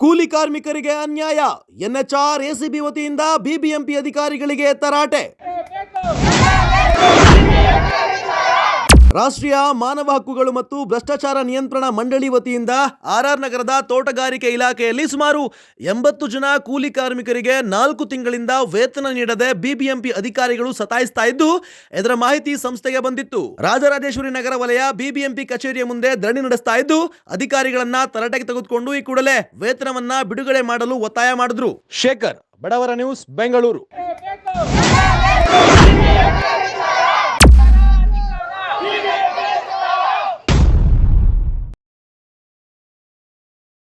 ಕೂಲಿ ಕಾರ್ಮಿಕರಿಗೆ ಅನ್ಯಾಯ ಎನ್ಎಚ್ಆರ್ ಎಸಿಬಿ ವತಿಯಿಂದ ಬಿಬಿಎಂಪಿ ಅಧಿಕಾರಿಗಳಿಗೆ ತರಾಟೆ. ರಾಷ್ಟ್ರೀಯ ಮಾನವ ಹಕ್ಕುಗಳು ಮತ್ತು ಭ್ರಷ್ಟಾಚಾರ ನಿಯಂತ್ರಣ ಮಂಡಳಿ ವತಿಯಿಂದ ಆರ್ಆರ್ ನಗರದ ತೋಟಗಾರಿಕೆ ಇಲಾಖೆಯಲ್ಲಿ ಸುಮಾರು ಎಂಬತ್ತು ಜನ ಕೂಲಿ ಕಾರ್ಮಿಕರಿಗೆ ನಾಲ್ಕು ತಿಂಗಳಿಂದ ವೇತನ ನೀಡದೆ ಬಿಬಿಎಂಪಿ ಅಧಿಕಾರಿಗಳು ಸತಾಯಿಸ್ತಾ ಇದ್ದು, ಇದರ ಮಾಹಿತಿ ಸಂಸ್ಥೆಗೆ ಬಂದಿತ್ತು. ರಾಜರಾಜೇಶ್ವರಿ ನಗರ ವಲಯ ಬಿಬಿಎಂಪಿ ಕಚೇರಿಯ ಮುಂದೆ ಧರಣಿ ನಡೆಸ್ತಾ ಇದ್ದು, ಅಧಿಕಾರಿಗಳನ್ನ ತರಾಟೆಗೆ ತೆಗೆದುಕೊಂಡು ಈ ಕೂಡಲೇ ವೇತನವನ್ನ ಬಿಡುಗಡೆ ಮಾಡಲು ಒತ್ತಾಯ ಮಾಡಿದ್ರು. ಶೇಖರ್, ಬಡವರ ನ್ಯೂಸ್, ಬೆಂಗಳೂರು.